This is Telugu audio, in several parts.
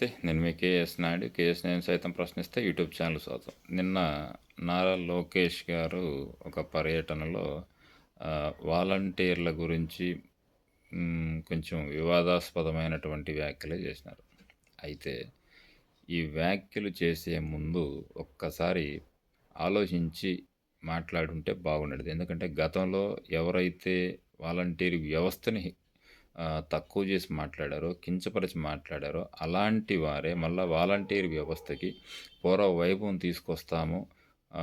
నమస్తే నేను మీ కేఎస్ నాయుడు. కేఎస్ నేను సైతం ప్రశ్నిస్తే యూట్యూబ్ ఛానల్ స్వాగతం. నిన్న నారా లోకేష్ గారు ఒక పర్యటనలో వాలంటీర్ల గురించి కొంచెం వివాదాస్పదమైనటువంటి వ్యాఖ్యలు చేసినారు. అయితే ఈ వ్యాఖ్యలు చేసే ముందు ఒక్కసారి ఆలోచించి మాట్లాడుంటే బాగుండేది. ఎందుకంటే గతంలో ఎవరైతే వాలంటీర్ వ్యవస్థని తక్కువ చేసి మాట్లాడారో కించపరిచి మాట్లాడారో అలాంటి వారే మళ్ళీ వాలంటీర్ వ్యవస్థకి పూర్వ వైభవం తీసుకొస్తాము ఆ,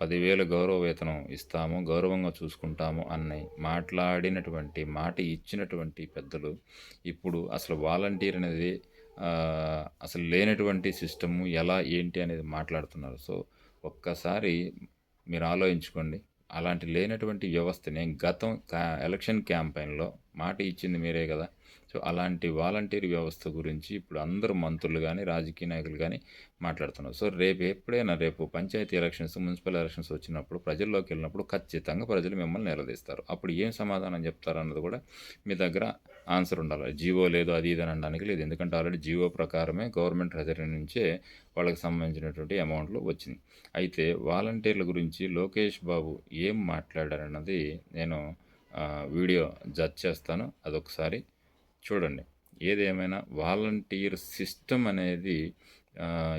పదివేలు గౌరవ వేతనం ఇస్తాము గౌరవంగా చూసుకుంటాము అన్నయ్య మాట్లాడినటువంటి మాట ఇచ్చినటువంటి పెద్దలు ఇప్పుడు అసలు వాలంటీర్ అనేది అసలు లేనటువంటి సిస్టము ఎలా ఏంటి అనేది మాట్లాడుతున్నారు. సో ఒక్కసారి మీరు ఆలోచించుకోండి. అలాంటి లేనటువంటి వ్యవస్థని గతం ఎలక్షన్ క్యాంపెయిన్లో మాట ఇచ్చింది మీరే కదా. సో అలాంటి వాలంటీర్ వ్యవస్థ గురించి ఇప్పుడు అందరూ మంత్రులు కానీ రాజకీయ నాయకులు కానీ మాట్లాడుతున్నారు. సో రేపు ఎప్పుడైనా రేపు పంచాయతీ ఎలక్షన్స్ మున్సిపల్ ఎలక్షన్స్ వచ్చినప్పుడు ప్రజల్లోకి వెళ్ళినప్పుడు ఖచ్చితంగా ప్రజలు మిమ్మల్ని నిలదీస్తారు. అప్పుడు ఏం సమాధానం చెప్తారు అన్నది కూడా మీ దగ్గర ఆన్సర్ ఉండాలి. జీవో లేదు అది ఇది అని అనడానికి లేదు. ఎందుకంటే ఆల్రెడీ జీవో ప్రకారమే గవర్నమెంట్ ట్రెజరీ నుంచే వాళ్ళకి సంబంధించినటువంటి అమౌంట్లు వచ్చింది. అయితే వాలంటీర్ల గురించి లోకేష్ బాబు ఏం మాట్లాడారన్నది నేను వీడియో జడ్జ్ చేస్తాను. అదొకసారి చూడండి. ఏదేమైనా వాలంటీర్ సిస్టమ్ అనేది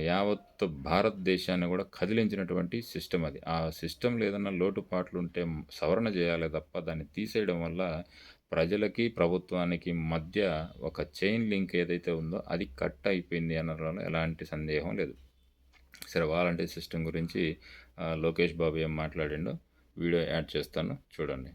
యావత్ భారతదేశాన్ని కూడా కదిలించినటువంటి సిస్టమ్ అది. ఆ సిస్టంలో ఏదైనా లోటుపాట్లు ఉంటే సవరణ చేయాలి తప్ప దాన్ని తీసేయడం వల్ల ప్రజలకి ప్రభుత్వానికి మధ్య ఒక చైన్ లింక్ ఏదైతే ఉందో అది కట్ అయిపోయింది అనడంలో ఎలాంటి సందేహం లేదు. సరే వాలంటీర్ సిస్టమ్ గురించి లోకేష్ బాబు ఏం మాట్లాడిండో వీడియో యాడ్ చేస్తాను. చూడండి.